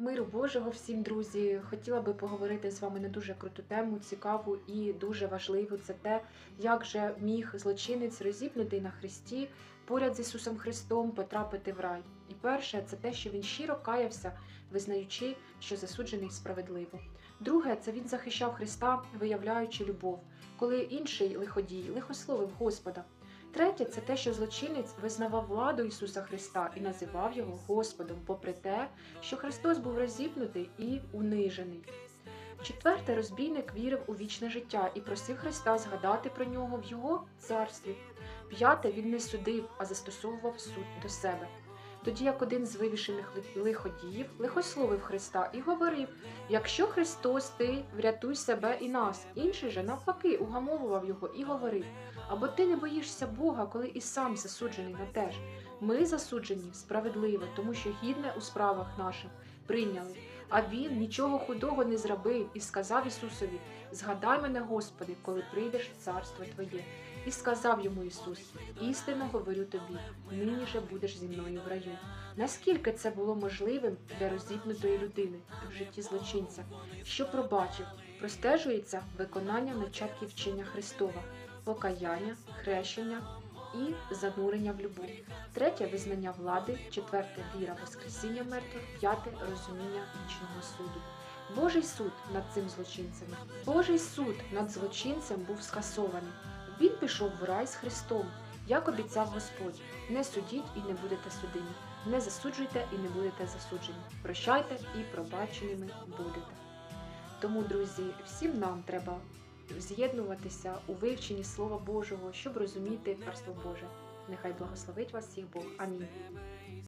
Миру Божого всім, друзі! Хотіла би поговорити з вами на дуже круту тему, цікаву і дуже важливу. Це те, як же міг злочинець розіпнутий на Христі поряд з Ісусом Христом потрапити в рай. І перше, це те, що він щиро каявся, визнаючи, що засуджений справедливо. Друге, це він захищав Христа, виявляючи любов, коли інший лиходій лихословив Господа. Третє це те, що злочинець визнавав владу Ісуса Христа і називав його Господом, попри те, що Христос був розіпнутий і унижений. Четверте, розбійник вірив у вічне життя і просив Христа згадати про нього в його царстві. П'яте, він не судив, а застосовував суд до себе. Тоді як один з вивішених лиходіїв лихословив Христа і говорив: якщо Христос, ти врятуй себе і нас. Інший же навпаки угамовував його і говорив: або ти не боїшся Бога, коли і сам засуджений на те ж. Ми засуджені справедливо, тому що гідне у справах наших прийняли. А він нічого худого не зробив і сказав Ісусові: Згадай мене, Господи, коли прийдеш в царство Твоє. І сказав йому Ісус: істинно говорю тобі, нині же будеш зі мною в раю. Наскільки це було можливим для розіпнутої людини в житті злочинця, що пробачив, простежується виконання начатків вчення Христова, покаяння, хрещення і занурення в любов. Третє визнання влади, четверте віра Воскресіння мертвих, п'яте розуміння вічного суду. Божий суд над цим злочинцем. Божий суд над злочинцем був скасований. Він пішов в рай з Христом, як обіцяв Господь. Не судіть і не будете судимі, не засуджуйте і не будете засуджені. Прощайте і пробаченими будете. Тому, друзі, всім нам треба з'єднуватися у вивченні Слова Божого, щоб розуміти Царство Боже. Нехай благословить вас всіх Бог. Амінь.